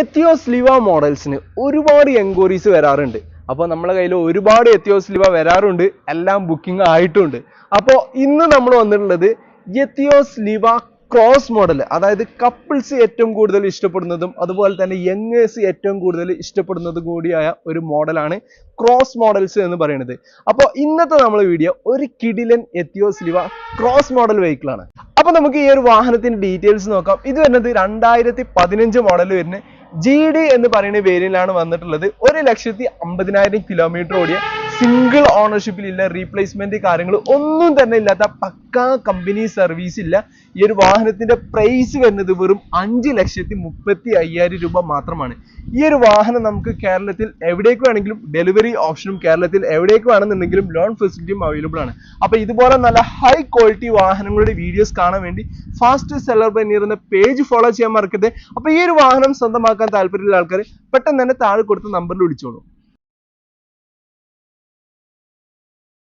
Etios ലിവ മോഡൽസിന് ഒരുപാട് enquiries വരാറുണ്ട്. അപ്പോൾ നമ്മളെ കയ്യിൽ ഒരുപാട് എത്തിയോസ് ലിവ വരാറുണ്ട്. എല്ലാം ബുക്കിംഗ് ആയിട്ടുണ്ട്. അപ്പോൾ ഇന്ന് നമ്മൾ വന്നിട്ടുള്ളത് എത്തിയോസ് ലിവ ക്രോസ് മോഡൽ അതായത് കപ്പിൾസ് ഏറ്റവും കൂടുതൽ ഇഷ്ടപ്പെടുന്നതും അതുപോലെ തന്നെ യങ്ങേഴ്സ് ഏറ്റവും കൂടുതൽ ഇഷ്ടപ്പെടുന്നതും കൂടിയായ ഒരു മോഡലാണ് ക്രോസ് മോഡൽസ് എന്ന് പറയുന്നത്. അപ്പോൾ ഇന്നത്തെ നമ്മൾ വീഡിയോ ഒരു കിഡിലൻ എത്തിയോസ് ലിവ ക്രോസ് മോഡൽ വെഹിക്കിളാണ് അപ്പോൾ നമുക്ക് ഈ ഒരു വാഹനത്തിന്റെ ഡീറ്റെയിൽസ് നോക്കാം. ഇത് വരുന്നത് രണ്ടായിരത്തി പതിനഞ്ച് മോഡൽ വരുന്ന ജി ഡി എന്ന് പറയുന്ന പേരിലാണ് വന്നിട്ടുള്ളത്. ഒരു ലക്ഷത്തി അമ്പതിനായിരം കിലോമീറ്റർ ഓടിയ സിംഗിൾ ഓണർഷിപ്പിൽ ഇല്ല റീപ്ലേസ്മെന്റ് കാര്യങ്ങൾ ഒന്നും തന്നെ ഇല്ലാത്ത പക്കാ കമ്പനി സർവീസ് ഇല്ല. ഈ ഒരു വാഹനത്തിന്റെ പ്രൈസ് വരുന്നത് വെറും അഞ്ച് ലക്ഷത്തി മുപ്പത്തി അയ്യായിരം രൂപ മാത്രമാണ്. ഈ ഒരു വാഹനം നമുക്ക് കേരളത്തിൽ എവിടേക്ക് വേണമെങ്കിലും ഡെലിവറി ഓപ്ഷനും കേരളത്തിൽ എവിടേക്ക് വേണമെന്നുണ്ടെങ്കിലും ലോൺ ഫെസിലിറ്റിയും അവൈലബിൾ ആണ്. അപ്പൊ ഇതുപോലെ നല്ല ഹൈ ക്വാളിറ്റി വാഹനങ്ങളുടെ വീഡിയോസ് കാണാൻ വേണ്ടി ഫാസ്റ്റ് സെല്ലർ ബൈ നിയർ എന്ന പേജ് ഫോളോ ചെയ്യാൻ മറക്കരുത്. അപ്പൊ ഈ ഒരു വാഹനം സ്വന്തമാക്കാൻ താല്പര്യമുള്ള ആൾക്കാർ പെട്ടെന്ന് തന്നെ താഴെ കൊടുത്ത നമ്പറിൽ വിളിച്ചോളൂ.